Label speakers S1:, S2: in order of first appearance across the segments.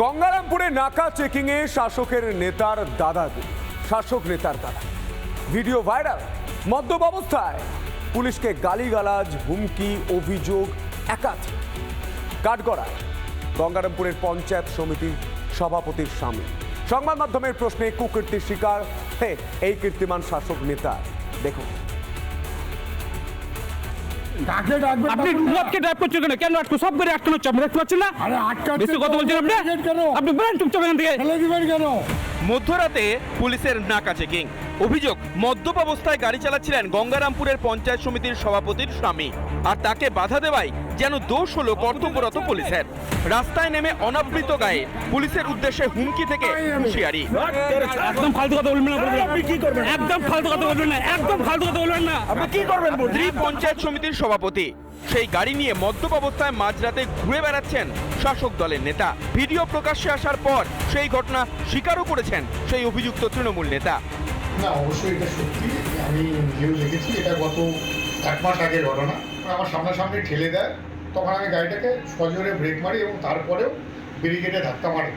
S1: গঙ্গারামপুরে নাকা চেকিং এ শাসকের নেতার দাদাগিরি শাসক নেতার দাদা। Video viral. মদ্যপ অবস্থায় পুলিশকে গালিগালাজ, হুমকি, অভিযোগ একাধিক। কাঠগড়া গঙ্গারামপুরের পঞ্চায়েত সমিতির সভাপতির স্বামী সংবাদ মাধ্যমের প্রশ্নে কুকীর্তির শিকার। হে, এই কীর্তিমান শাসক নেতা। দেখুন।
S2: ডাকবে
S3: আপনি রুয়াতকে ড্রাইভ করছেন কেন? কেন আটকো? সব করে আটকানো হচ্ছে আপনি দেখতে পাচ্ছেন না?
S2: আরে আটকাচ্ছে
S3: বেশি কথা বলছেন আপনি?
S2: কেন?
S3: আপনি বলেন চুপচাপ এখান থেকে।
S2: ফেলে দিবেন কেন?
S4: মধ্যরাতে পুলিশের নাকা চেকিং অভিযোগ মদ্যপ অবস্থায় গাড়ি চালাচ্ছিলেন গঙ্গারামপুরের পঞ্চায়েত সমিতির সভাপতির স্বামী। আর তাকে বাধা দেওয়াই যেন দোষ হলো কর্তব্যরত পুলিশের। রাস্তায় নেমে অনাবৃত গায়ে পুলিশের উদ্দেশ্যে হুমকি থেকে হুঁশিয়ারি।
S3: একদম ফালতু কথা বলবেন না। একদম ফালতু কথা বলবেন না একদম ফালতু কথা বলবেন না। আপনি কি করবেন
S4: ত্রি পঞ্চায়েত সমিতির সভাপতি সেই গাড়ি নিয়ে মদ্যপ অবস্থায় মাঝরাতে ঘুরে বেড়াচ্ছেন শাসক দলের নেতা। ভিডিও প্রকাশ্যে আসার পর সেই ঘটনা স্বীকারও করেছেন সেই অভিযুক্ত তৃণমূল নেতা।
S5: না অবশ্যই এটা সত্যি। আমি নিজেও দেখেছি এটা গত এক মাস আগের ঘটনা। আমার সামনাসামনি ঠেলে দেয় তখন আমি গাড়িটাকে সজোরে ব্রেক মারি এবং তারপরেও ব্যারিকেডে ধাক্কা মারি।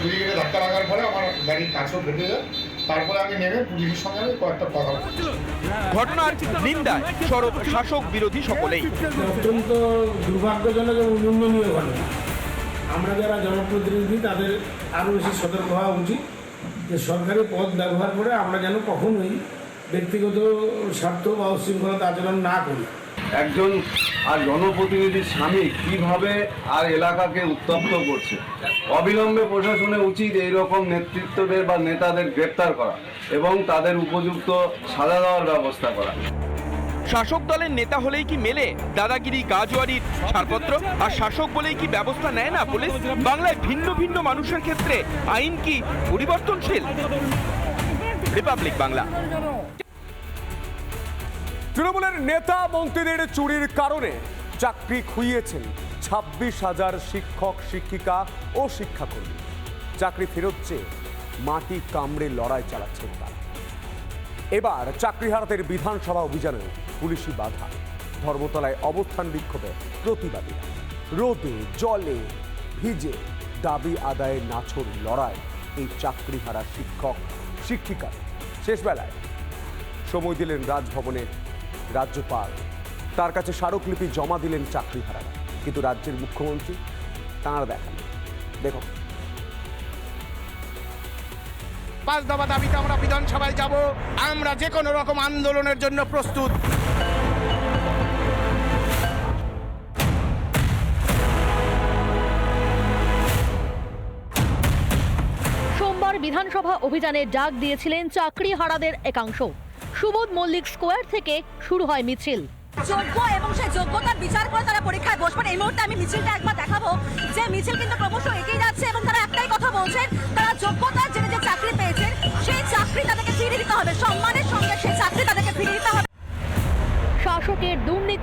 S5: ব্যারিকেডে ধাক্কা লাগার পরে আমার গাড়ির কাছেও ফেটে যায়। তারপরে আমি নেমে পুলিশের সঙ্গে আমি কয়েকটা কথা বলি।
S4: ঘটনার নিন্দায় সরব শাসক বিরোধী সকলেই।
S6: অত্যন্ত দুর্ভাগ্যজনক এবং নিন্দনীয় ঘটনা। আমরা যারা জনপ্রতিনিধি তাদের আরও বেশি সতর্ক হওয়া উচিত। যে সরকারি পদ ব্যবহার করে আমরা যেন কখনোই ব্যক্তিগত স্বার্থ বা উশৃঙ্খলতা আচরণ না করি।
S7: একজন আর জনপ্রতিনিধির স্বামী কীভাবে আর এলাকাকে উত্তপ্ত করছে? অবিলম্বে প্রশাসনে উচিত এইরকম নেতৃত্বদের বা নেতাদের গ্রেপ্তার করা এবং তাদের উপযুক্ত সাজা দেওয়ার ব্যবস্থা করা।
S4: শাসক দলের নেতা হলেই কি মেলে? দাদাগিরি গাজোয়ারির ছাড়পত্র? আর শাসক বলেই কি ব্যবস্থা নেয় না পুলিশ? বাংলায় ভিন্ন ভিন্ন মানুষের ক্ষেত্রে আইন কি পরিবর্তনশীল? রিপাবলিক বাংলা।
S1: তৃণমূলের নেতা মন্ত্রীদের চুরির কারণে চাকরি খুইয়েছেন ছাব্বিশ হাজার শিক্ষক, শিক্ষিকা ও শিক্ষাকর্মী। চাকরি ফেরত চেয়ে মাটি কামড়ে লড়াই চালাচ্ছেন তারা। এবার চাকরি হারাতের বিধানসভা অভিযানে পুলিশি বাধা। ধর্মতলায় অবস্থান বিক্ষোভে প্রতিবাদীরা। রোদে, জলে ভিজে দাবি আদায়ে নাছর লড়াই। এই চাকরিহারা শিক্ষক, শিক্ষিকা, শেষবেলায় সময় দিলেন রাজভবনে রাজ্যপাল। তার কাছে স্মারকলিপি জমা দিলেন চাকরিহারারা। কিন্তু রাজ্যের মুখ্যমন্ত্রী তাঁর দেখান। দেখুন।
S8: পাঁচ দফা দাবিতে আমরা বিধানসভায় যাব। আমরা যে কোনো রকম আন্দোলনের জন্য প্রস্তুত।
S9: সোমবার বিধানসভা অভিযানে ডাক দিয়েছিলেন চাকরি হারাদের একাংশ। সুবোধ মল্লিক স্কোয়ার থেকে শুরু হয় মিছিল।
S10: যোগ্য এবং সেই যোগ্যতার বিচার করে তারা পরীক্ষায় বসবেন। এই মুহূর্তে আমি মিছিলটা একবার দেখাবো। যে মিছিল কিন্তু ক্রমশ এগিয়ে যাচ্ছে এবং তারা একটাই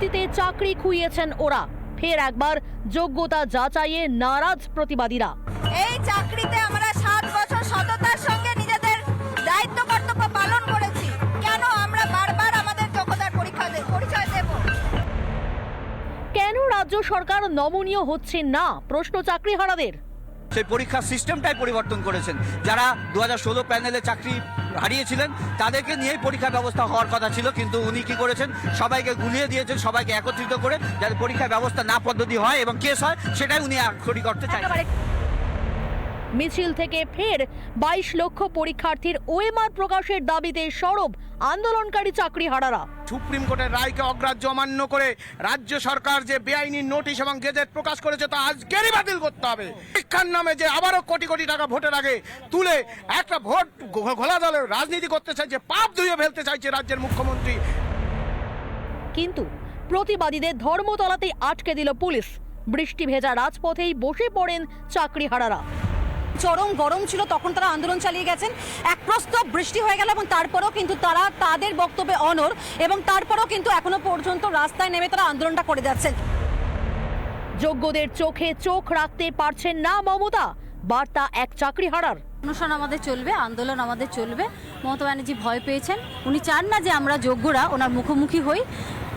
S9: দুর্নীতিতে চাকরি খুইয়েছেন ওরা। ফের একবার যোগ্যতা যাচাইয়ে নারাজ প্রতিবাদীরা।
S10: এই চাকরিতে আমরা সাত বছর সততার সঙ্গে নিজেদের দায়িত্ব কর্তব্য পালন করেছি। কেন আমরা বারবার আমাদের যোগ্যতার পরীক্ষা পরিচয় দেব?
S9: কেন রাজ্য সরকার নমনীয় হচ্ছে না? প্রশ্ন চাকরি হারাদের
S11: সেই পরীক্ষার সিস্টেমটাই পরিবর্তন করেছেন। যারা দু হাজার ষোলো প্যানেলে চাকরি হারিয়েছিলেন, তাদেরকে নিয়েই পরীক্ষা ব্যবস্থা হওয়ার কথা ছিল, কিন্তু উনি কি করেছেন? সবাইকে গুলিয়ে দিয়েছেন, সবাইকে একত্রিত করে যাতে পরীক্ষা ব্যবস্থা না পদ্ধতি হয় এবং কেস হয়, সেটাই উনি আক্ষরিক করতে চাই
S9: মিছিল থেকে ফের বাইশ লক্ষ পরীক্ষার্থীর ওএমআর প্রকাশের দাবিতে সরব আন্দোলনকারী চাকরি হারারা
S8: সুপ্রিম কোর্টের রায়কে অগ্রাহ্য অমান্য করে রাজ্য সরকার যে বেআইনি নোটিশ এবং গেজেট প্রকাশ করেছে তা আজকেরই বাতিল করতে হবে। শিক্ষার নামে যে আবারও কোটি কোটি টাকা ভোটের আগে তুলে একটা ভোট ঘোলা দলের রাজনীতি করতে চাইছে পাপ ধুয়ে ফেলতে চাইছে রাজ্যের মুখ্যমন্ত্রী।
S9: কিন্তু প্রতিবাদীদের ধর্মতলাতেই আটকে দিল পুলিশ। বৃষ্টি ভেজা রাজপথেই বসে পড়েন চাকরি হারারা
S10: চরম গরম ছিল, তখন তারা আন্দোলন চালিয়ে গেছেন। এক প্রস্তব বৃষ্টি হয়ে গেল এবং তারপরেও কিন্তু তারা তাদের বক্তব্যে অনর এবং তারপরেও কিন্তু এখনও পর্যন্ত রাস্তায় নেমে তারা আন্দোলনটা করে যাচ্ছেন।
S9: যোগ্যদের চোখে চোখ রাখতে পারছেন না মমতা, বার্তা এক চাকরি হারার।
S10: অনুষ্ঠান আমাদের চলবে, আন্দোলন আমাদের চলবে। মমতা ব্যানার্জি ভয় পেয়েছেন। উনি চান না যে আমরা যোগ্যরা ওনার মুখোমুখি হই।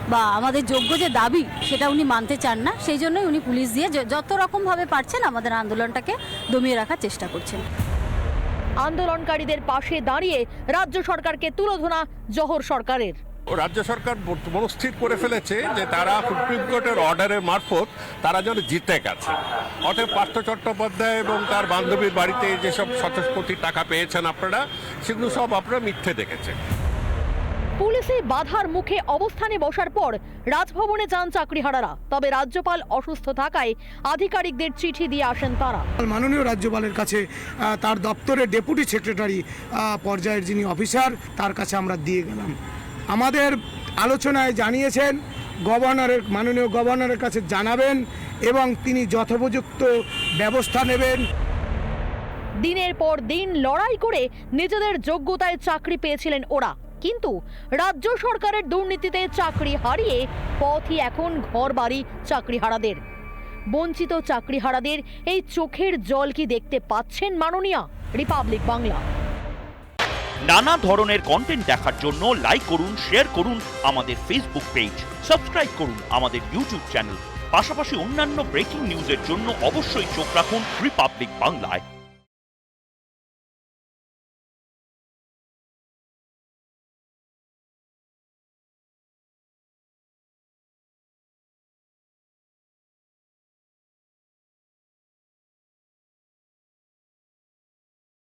S12: বা আমাদের যোগ্য যে দাবি সেটা উনি মানতে চান না সেই জন্যই উনি পুলিশ দিয়ে যে- যত রকমভাবে পারছেন আমাদের আন্দোলনটাকে দমিয়ে রাখার চেষ্টা করছেন।
S9: আন্দোলনকারীদের পাশে দাঁড়িয়ে রাজ্য সরকারকে তুলোধনা জহর সরকারের।
S2: রাজ্য সরকার মনস্থির করে ফেলেছে যে তারা সুপ্রিম কোর্টের অর্ডারের মারফত তারা যেন জিতে গেছে। অতএব পার্থ চট্টোপাধ্যায় এবং তার বান্ধবীর বাড়িতে যেসব শতকোটি টাকা পেয়েছেন আপনারা সেগুলো সব আপনারা মিথ্যে দেখেছেন।
S9: পুলিশে বাধার মুখে অবস্থানে বসার পর রাজভবনে যান চাকরিহারারা। তবে রাজ্যপাল অসুস্থ থাকায় আধিকারিকদের চিঠি দিয়ে আসেন তারা।
S13: মাননীয় রাজ্যপালের কাছে তার দপ্তরের ডেপুটি সেক্রেটারি পর্যায়ের যিনি অফিসার তার কাছে আমরা দিয়ে গেলাম। আমাদের আলোচনায় জানিয়েছেন গভর্নরের মাননীয় গভর্নরের কাছে জানাবেন এবং তিনি যথোপযুক্ত ব্যবস্থা নেবেন।
S9: দিনের পর দিন লড়াই করে নিজেদের যোগ্যতায় চাকরি পেয়েছিলেন ওরা। কিন্তু রাজ্য সরকারের দুর্নীতিতে চাকরি হারিয়ে পথই এখন ঘর বাড়ি চাকরিহারাদের। বঞ্চিত চাকরিহারাদের এই চোখের জল কি দেখতে পাচ্ছেন মাননীয়া রিপাবলিক বাংলা?
S14: নানা ধরনের কন্টেন্ট দেখার জন্য লাইক করুন শেয়ার করুন আমাদের ফেসবুক পেজ সাবস্ক্রাইব করুন আমাদের ইউটিউব চ্যানেল পাশাপাশি অন্যান্য ব্রেকিং নিউজের জন্য অবশ্যই চোখ রাখুন রিপাবলিক বাংলায়।